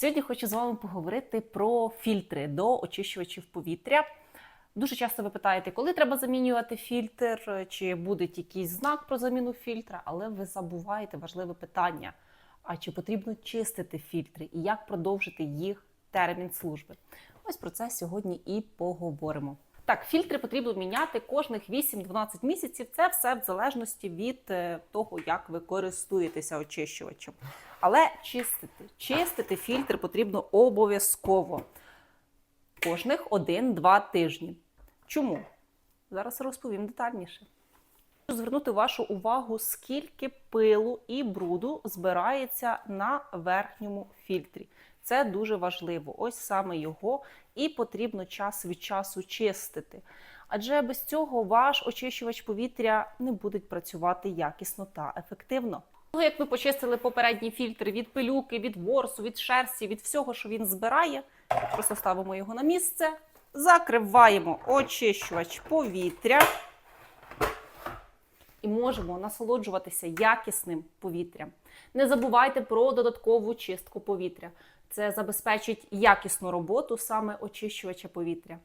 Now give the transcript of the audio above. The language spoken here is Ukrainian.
Сьогодні хочу з вами поговорити про фільтри до очищувачів повітря. Дуже часто ви питаєте, коли треба замінювати фільтр, чи буде якийсь знак про заміну фільтра, але ви забуваєте важливе питання: а чи потрібно чистити фільтри і як продовжити їх термін служби? Ось про це сьогодні і поговоримо. Так, фільтри потрібно міняти кожних 8-12 місяців. Це все в залежності від е, того, як ви користуєтеся очищувачем. Але чистити, чистити фільтр потрібно обов'язково кожних 1-2 тижні. Чому? Зараз розповім детальніше. Звернути вашу увагу, скільки пилу і бруду збирається на верхньому фільтрі. Це дуже важливо. Ось саме його і потрібно час від часу чистити. Адже без цього ваш очищувач повітря не буде працювати якісно та ефективно. Ну, Як ви почистили попередній фільтр від пилюки, від ворсу, від шерсті, від всього, що він збирає, просто ставимо його на місце, закриваємо очищувач повітря і можемо насолоджуватися якісним повітрям. Не забувайте про додаткову чистку повітря. Це забезпечить якісну роботу саме очищувача повітря.